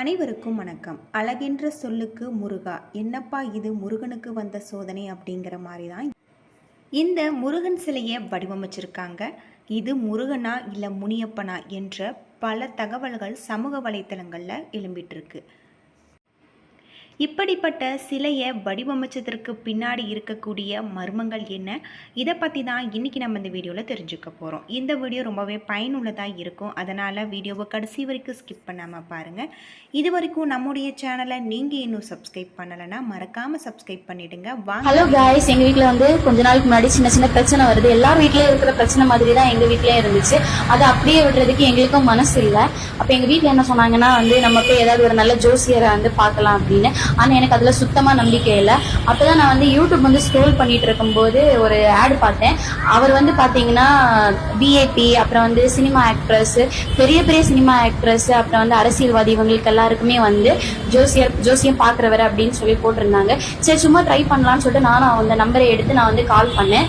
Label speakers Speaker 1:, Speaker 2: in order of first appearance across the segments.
Speaker 1: அனைவருக்கும் வணக்கம். அழகென்ற சொல்லுக்கு முருகா. என்னப்பா இது முருகனுக்கு வந்த சோதனை அப்படிங்கிற மாதிரி தான் இந்த முருகன் சிலையை வடிவமைச்சிருக்காங்க. இது முருகனா இல்லை முனியப்பனா என்ற பல தகவல்கள் சமூக வலைத்தளங்களில் எழும்பிட்டு இருக்கு இப்படிப்பட்ட சிலையை வடிவமைச்சதற்கு பின்னாடி இருக்கக்கூடிய மர்மங்கள் என்ன? இதை பற்றி தான் இன்றைக்கி நம்ம இந்த வீடியோவில் தெரிஞ்சுக்க போகிறோம் இந்த வீடியோ ரொம்பவே பயனுள்ளதாக இருக்கும். அதனால் வீடியோவை கடைசி வரைக்கும் ஸ்கிப் பண்ணாமல் பாருங்கள் இது வரைக்கும் நம்முடைய சேனலை நீங்கள் இன்னும் சப்ஸ்கிரைப் பண்ணலைன்னா மறக்காமல் சப்ஸ்கிரைப் பண்ணிவிடுங்க வாங்க.
Speaker 2: ஹலோ காய்ஸ் எங்கள் வீட்டில் வந்து கொஞ்ச நாளுக்கு முன்னாடி சின்ன சின்ன பிரச்சனை வருது. எல்லார் வீட்லேயும் இருக்கிற பிரச்சனை மாதிரி தான் எங்கள் வீட்லயும் இருந்துச்சு. அதை அப்படியே விடுறதுக்கு எங்களுக்கும் மனசு இல்லை அப்போ எங்கள் வீட்டில் என்ன சொன்னாங்கன்னா வந்து நம்ம போய் ஏதாவது ஒரு நல்ல ஜோசியரை வந்து பார்க்கலாம் அப்படின்னு. ஆனால் எனக்கு அதில் சுத்தமாக நம்பிக்கை இல்லை. அப்போ தான் நான் வந்து யூடியூப் வந்து ஸ்க்ரோல் பண்ணிட்டு இருக்கும்போது ஒரு ஆட் பார்த்தேன். அவர் வந்து பார்த்தீங்கன்னா பிஏபி அப்புறம் வந்து சினிமா ஆக்ட்ரஸ் பெரிய பெரிய சினிமா ஆக்ட்ரஸ் அப்புறம் வந்து அரசியல்வாதி இவங்களுக்கு எல்லாருக்குமே வந்து ஜோசியர் ஜோசியம் பார்க்குறவர் அப்படின்னு சொல்லி போட்டிருந்தாங்க. சரி சும்மா ட்ரை பண்ணலான்னு சொல்லிட்டு நானும் அந்த நம்பரை எடுத்து நான் வந்து கால் பண்ணேன்.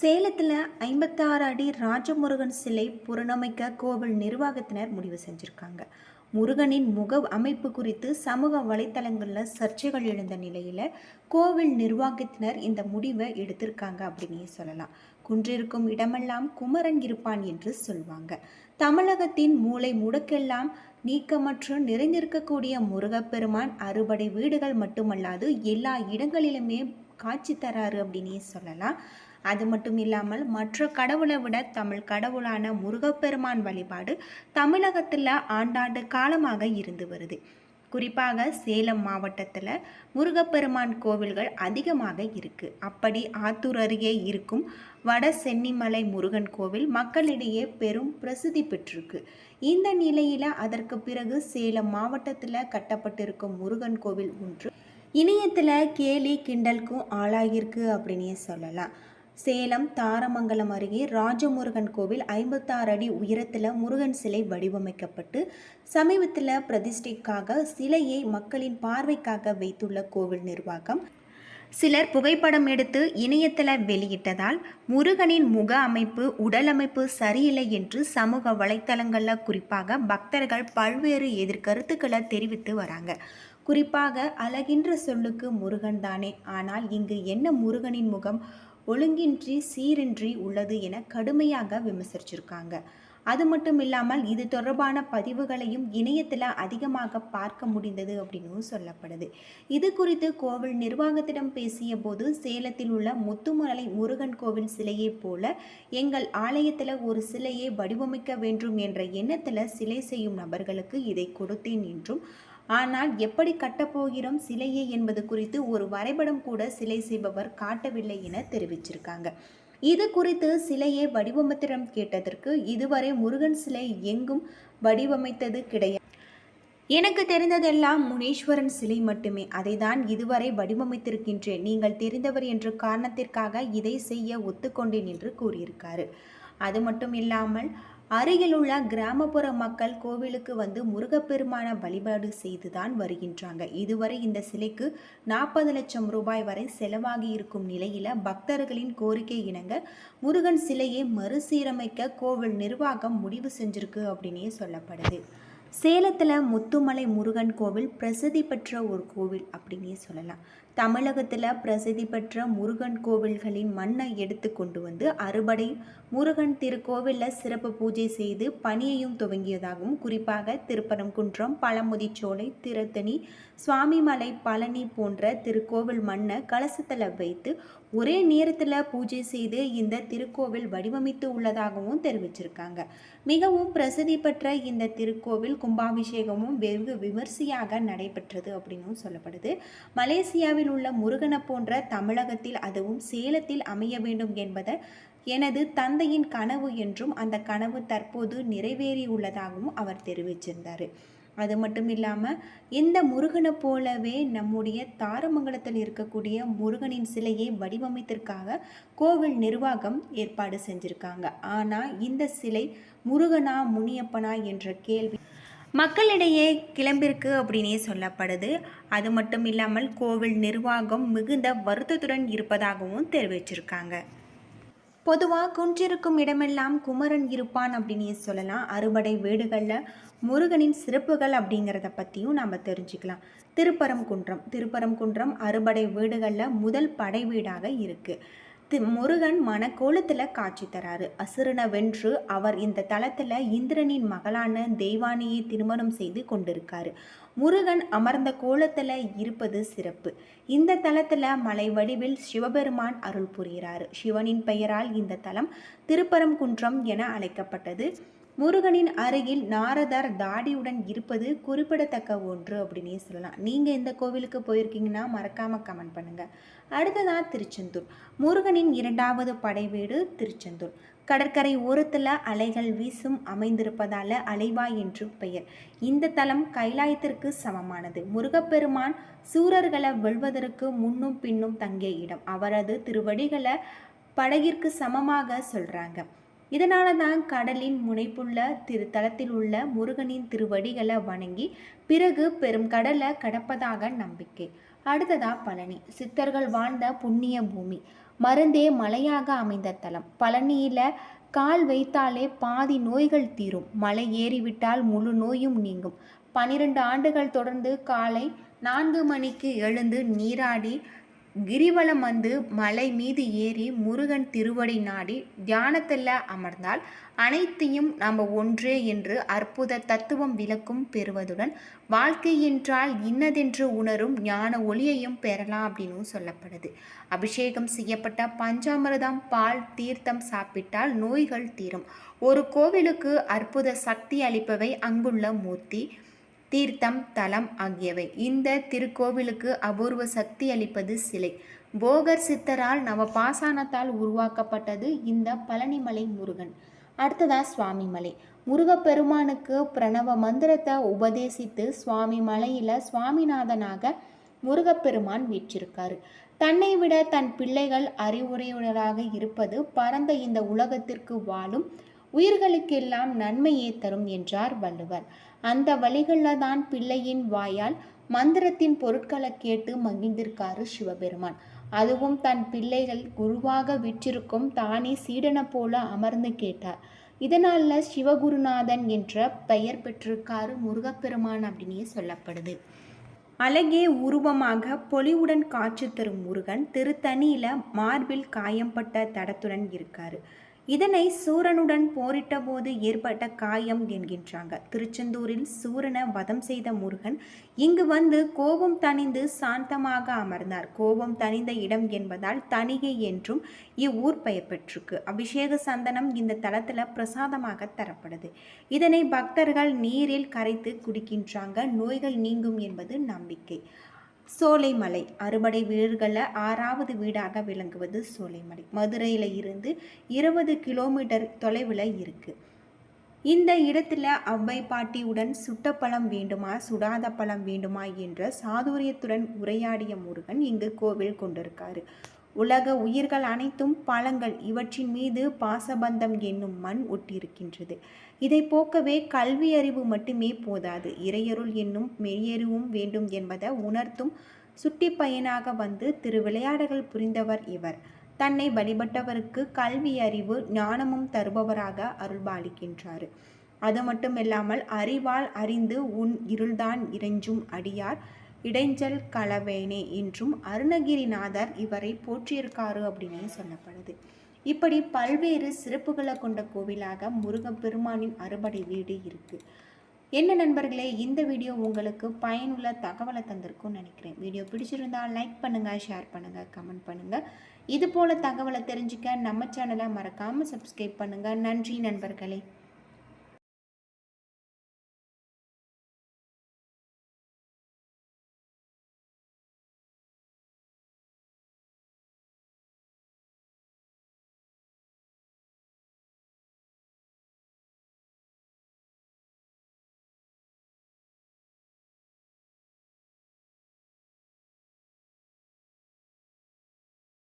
Speaker 1: சேலத்தில் ஐம்பத்தாறு அடி ராஜமுருகன் சிலை புறணமைக்க கோவில் நிர்வாகத்தினர் முடிவு செஞ்சுருக்காங்க. முருகனின் முக அமைப்பு குறித்து சமூக வலைத்தளங்களில் சர்ச்சைகள் எழுந்த நிலையில் கோவில் நிர்வாகத்தினர் இந்த முடிவை எடுத்திருக்காங்க அப்படின்னே சொல்லலாம். குன்றிருக்கும் இடமெல்லாம் குமரன் இருப்பான் என்று சொல்வாங்க. தமிழகத்தின் மூளை முடுக்கெல்லாம் நீக்கமற்று நிறைந்திருக்கக்கூடிய முருகப்பெருமான் அறுபடை வீடுகள் மட்டுமல்லாது எல்லா இடங்களிலுமே காட்சி தராரு அப்படின்னே சொல்லலாம். அது மட்டும் இல்லாமல் மற்ற கடவுளை விட தமிழ் கடவுளான முருகப்பெருமான் வழிபாடு தமிழகத்தில் ஆண்டாண்டு காலமாக இருந்து வருது. குறிப்பாக சேலம் மாவட்டத்தில் முருகப்பெருமான் கோவில்கள் அதிகமாக இருக்குது அப்படி ஆத்தூர் அருகே இருக்கும் வட சென்னிமலை முருகன் கோவில் மக்களிடையே பெரும் பிரசித்தி பெற்றிருக்கு. இந்த நிலையில் அதற்கு பிறகு சேலம் மாவட்டத்தில் கட்டப்பட்டிருக்கும் முருகன் கோவில் ஒன்று இணையத்தில் கேலி கிண்டலுக்கும் ஆளாகியிருக்கு அப்படின்னே சொல்லலாம். சேலம் தாரமங்கலம் அருகே ராஜமுருகன் கோவில் ஐம்பத்தாறு அடி உயரத்தில் முருகன் சிலை வடிவமைக்கப்பட்டு சமீபத்தில் பிரதிஷ்டைக்காக சிலையை மக்களின் பார்வைக்காக வைத்துள்ள கோவில் நிர்வாகம். சிலர் புகைப்படம் எடுத்து இணையத்தில் வெளியிட்டதால் முருகனின் முக அமைப்பு உடல் அமைப்பு சரியில்லை என்று சமூக வலைத்தளங்களில் குறிப்பாக பக்தர்கள் பல்வேறு எதிர்கருத்துக்களை தெரிவித்து வராங்க. குறிப்பாக அழகின்ற சொல்லுக்கு முருகன் தானே. ஆனால் இங்கு என்ன முருகனின் முகம் ஒழுங்கின்றி சீரின்றி உள்ளது என கடுமையாக விமர்சிச்சிருக்காங்க. அது மட்டும் இல்லாமல் இது தொடர்பான பதிவுகளையும் இணையத்தில் அதிகமாக பார்க்க முடிந்தது அப்படின்னு சொல்லப்படுது. இது குறித்து கோவில் நிர்வாகத்திடம் பேசிய போது சேலத்தில் உள்ள முத்துமலை முருகன் கோவில் சிலையைப் போல எங்கள் ஆலயத்தில் ஒரு சிலையை வடிவமைக்க வேண்டும் என்ற எண்ணத்தில் சிலை செய்யும் நபர்களுக்கு இதை கொடுத்தேன் என்றும் ஆனால் எப்படி கட்டப்போகிறோம் சிலையை என்பது குறித்து ஒரு வரைபடம் கூட சிலை செய்பவர் காட்டவில்லை என தெரிவிச்சிருக்காங்க. இது குறித்து சிலையை வடிவமைத்திடம் கேட்டதற்கு இதுவரை முருகன் சிலை எங்கும் வடிவமைத்தது கிடையாது. எனக்கு தெரிந்ததெல்லாம் முனீஸ்வரன் சிலை மட்டுமே. அதை தான் இதுவரை வடிவமைத்திருக்கின்றேன். நீங்கள் தெரிந்தவர் என்ற காரணத்திற்காக இதை செய்ய ஒத்துக்கொண்டேன் என்று கூறியிருக்காரு. அது மட்டும் இல்லாமல் அருகிலுள்ள கிராமப்புற மக்கள் கோவிலுக்கு வந்து முருகப்பெருமான வழிபாடு செய்துதான் வருகின்றாங்க. இதுவரை இந்த சிலைக்கு நாற்பது லட்சம் ரூபாய் வரை செலவாகி இருக்கும் நிலையில பக்தர்களின் கோரிக்கை இணங்க முருகன் சிலையை மறுசீரமைக்க கோவில் நிர்வாகம் முடிவு செஞ்சிருக்கு அப்படின்னே சொல்லப்படுது. சேலத்தில் முத்துமலை முருகன் கோவில் பிரசித்தி பெற்ற ஒரு கோவில் அப்படின்னே சொல்லலாம். தமிழகத்தில் பிரசித்தி பெற்ற முருகன் கோவில்களின் மண்ணை எடுத்து கொண்டு வந்து அறுபடை. முருகன் திருக்கோவிலில் சிறப்பு பூஜை செய்து பணியையும் துவங்கியதாகவும் குறிப்பாக திருப்பரங்குன்றம் பழமுதிச்சோலை திருத்தணி சுவாமிமலை பழனி போன்ற திருக்கோவில் மண்ணை கலசத்தில் வைத்து ஒரே நேரத்தில் பூஜை செய்து இந்த திருக்கோவில் வடிவமைத்து உள்ளதாகவும் தெரிவிச்சிருக்காங்க. மிகவும் பிரசித்தி பெற்ற இந்த திருக்கோவில் கும்பாபிஷேகமும் வெகு விமர்சையாக நடைபெற்றது அப்படின்னும் சொல்லப்படுது. மலேசியாவில் உள்ள முருகனை போன்ற தமிழகத்தில் அதுவும் சேலத்தில் அமைய வேண்டும் என்பதை எனது தந்தையின் கனவு என்றும் அந்த கனவு தற்போது நிறைவேறியுள்ளதாகவும் அவர் தெரிவிச்சிருந்தார். அது மட்டும் இல்லாமல் இந்த முருகனை போலவே நம்முடைய தாரமங்கலத்தில் இருக்கக்கூடிய முருகனின் சிலையை வடிவமைத்திற்காக கோவில் நிர்வாகம் ஏற்பாடு செஞ்சுருக்காங்க. ஆனால் இந்த சிலை முருகனா முனியப்பனா என்ற கேள்வி மக்களிடையே கிளம்பிருக்கு அப்படின்னே சொல்லப்படுது. அது மட்டும் இல்லாமல் கோவில் நிர்வாகம் மிகுந்த வருத்தத்துடன் இருப்பதாகவும் தெரிவிச்சிருக்காங்க. பொதுவாக குன்றிருக்கும் இடமெல்லாம் குமரன் இருப்பான் அப்படின்னு சொல்லலாம். அறுபடை வீடுகளில் முருகனின் சிறப்புகள் அப்படிங்கிறத பற்றியும் நாம் தெரிஞ்சுக்கலாம். திருப்பரங்குன்றம். திருப்பரங்குன்றம் அறுபடை வீடுகளில் முதல் படை வீடாக இருக்குது முருகன் மனக்கோலத்தில் காட்சி தராரு. அசுரனை வென்று அவர் இந்த தலத்தில் இந்திரனின் மகளான தெய்வானியை திருமணம் செய்து கொண்டிருக்காரு. முருகன் அமர்ந்த கோலத்தில் இருப்பது சிறப்பு. இந்த தலத்தில் மலை வடிவில் சிவபெருமான் அருள் புரிகிறார். சிவனின் பெயரால் இந்த தலம் திருப்பரங்குன்றம் என அழைக்கப்பட்டது. முருகனின் அருகில் நாரதார் தாடியுடன் இருப்பது குறிப்பிடத்தக்க ஒன்று அப்படின்னே சொல்லலாம். நீங்கள் இந்த கோவிலுக்கு போயிருக்கீங்கன்னா மறக்காமல் கமெண்ட் பண்ணுங்கள் அடுத்ததாக திருச்செந்தூர். முருகனின் இரண்டாவது படை வீடு திருச்செந்தூர். கடற்கரை ஓரத்தில் அலைகள் வீசும் அமைந்திருப்பதால அலைவாய் என்று பெயர். இந்த தலம் கைலாயத்திற்கு சமமானது. முருகப்பெருமான் சூரர்களை வெல்வதற்கு முன்னும் பின்னும் தங்கிய இடம். அவரது திருவடிகளை படகிற்கு சமமாக சொல்கிறாங்க இதனால தான் கடலின் முனைப்புள்ள திருத்தலத்தில் உள்ள முருகனின் திருவடிகளை வணங்கி பிறகு பெரும் கடலை கடப்பதாக நம்பிக்கை. அடுத்ததா பழனி. சித்தர்கள் வாழ்ந்த புண்ணிய பூமி. மருந்தே மலையாக அமைந்த தலம். பழனியில கால் வைத்தாலே பாதி நோய்கள் தீரும். மலை ஏறிவிட்டால் முழு நோயும் நீங்கும். பனிரெண்டு ஆண்டுகள் தொடர்ந்து காலை நான்கு மணிக்கு எழுந்து நீராடி கிரிவலம் வந்து மலை மீது ஏறி முருகன் திருவடி நாடி தியானத்தில் அமர்ந்தால் அனைத்தையும் நாம் ஒன்றே என்று அற்புத தத்துவம் விளக்கும் பெறுவதுடன் வாழ்க்கை என்றால் இன்னதென்று உணரும் ஞான ஒளியையும் பெறலாம் அப்படின்னு சொல்லப்படுது. அபிஷேகம் செய்யப்பட்ட பஞ்சாமிர்தம் பால் தீர்த்தம் சாப்பிட்டால் நோய்கள் தீரும். ஒரு கோவிலுக்கு அற்புத சக்தி அளிப்பவை அங்குள்ள மூர்த்தி. தீர்த்தம் தலம் ஆகியவை. இந்த திருக்கோவிலுக்கு அபூர்வ சக்தி அளிப்பது சிலை. போகர் சித்தரால் நவபாசானத்தால் உருவாக்கப்பட்டது இந்த பழனிமலை முருகன். அடுத்ததா சுவாமிமலை. முருகப்பெருமானுக்கு பிரணவ மந்திரத்தை உபதேசித்து சுவாமி மலையில சுவாமிநாதனாக முருகப்பெருமான் வீற்றிருக்காரு. தன்னை விட தன் பிள்ளைகள் அறிவுரையுடராக இருப்பது பரந்த இந்த உலகத்திற்கு வாழும் உயிர்களுக்கெல்லாம் நன்மையே தரும் என்றார் வள்ளுவர். அந்த வழிகளில் தான் பிள்ளையின் வாயால் மந்திரத்தின் பொருட்களை கேட்டு மகிழ்ந்திருக்காரு சிவபெருமான். அதுவும் தன் பிள்ளைகள் குருவாக விற்றிருக்கும் தானே சீடனை போல அமர்ந்து கேட்டார். இதனால சிவகுருநாதன் என்ற பெயர் பெற்றிருக்காரு முருகப்பெருமான் அப்படின்னே சொல்லப்படுது. அழகே உருவமாக பொலிவுடன் காட்சி தரும் முருகன் திருத்தணியில மார்பில் காயம்பட்ட தடத்துடன் இருக்காரு. இதனை சூரனுடன் போரிட்ட போது ஏற்பட்ட காயம் என்கின்றாங்க. திருச்செந்தூரில் சூரனை வதம் செய்த முருகன் இங்கு வந்து கோபம் தணிந்து சாந்தமாக அமர்ந்தார். கோபம் தணிந்த இடம் என்பதால் தணிகை என்றும் இவ்வூர் பெயர் பெற்றிருக்கு அபிஷேக சந்தனம் இந்த தலத்தில் பிரசாதமாக தரப்படுது. இதனை பக்தர்கள் நீரில் கரைத்து குடிக்கின்றாங்க. நோய்கள் நீங்கும் என்பது நம்பிக்கை. சோலைமலை. அறுபடை வீடுகளில் ஆறாவது வீடாக விளங்குவது சோலைமலை. மதுரையில் இருந்து இருபது கிலோமீட்டர் தொலைவில் இருக்குது இந்த இடத்துல அவ்வை பாட்டியுடன் சுட்ட பழம் வேண்டுமா சுடாத பழம் வேண்டுமா என்ற சாதுரியத்துடன் உரையாடிய முருகன் இங்கு கோவில் கொண்டிருக்காரு. உலக உயிர்கள் அனைத்தும் பழங்கள் இவற்றின் மீது பாசபந்தம் என்னும் மண் ஒட்டியிருக்கின்றது. இதை போக்கவே கல்வி அறிவு மட்டுமே போதாது. இறையருள் என்னும் மெய்யறிவும் வேண்டும் என்பதை உணர்த்தும் சுட்டி பயனாக வந்து திருவிளையாடல்கள் புரிந்தவர் இவர். தன்னை வழிபட்டவருக்கு கல்வி அறிவு ஞானமும் தருபவராக அருள்பாலிக்கின்றார். அது மட்டுமில்லாமல் அறிவால் அறிந்து உன் இருள்தான் இறைஞ்சும் அடியார். இடைஞ்சல் களவேனே என்றும் அருணகிரிநாதர் இவரை போற்றியிருக்காரு அப்படின்னு சொல்லப்படுது. இப்படி பல்வேறு சிறப்புகளை கொண்ட கோவிலாக முருகப்பெருமானின் அறுபடை வீடு இருக்குது என்ன நண்பர்களே இந்த வீடியோ உங்களுக்கு பயனுள்ள தகவலை தந்திருக்கும்னு நினைக்கிறேன். வீடியோ பிடிச்சிருந்தா லைக் பண்ணுங்கள் ஷேர் பண்ணுங்கள் கமெண்ட் பண்ணுங்கள் இது போல் தகவலை தெரிஞ்சுக்க நம்ம சேனலை மறக்காமல் சப்ஸ்கிரைப் பண்ணுங்கள் நன்றி நண்பர்களே.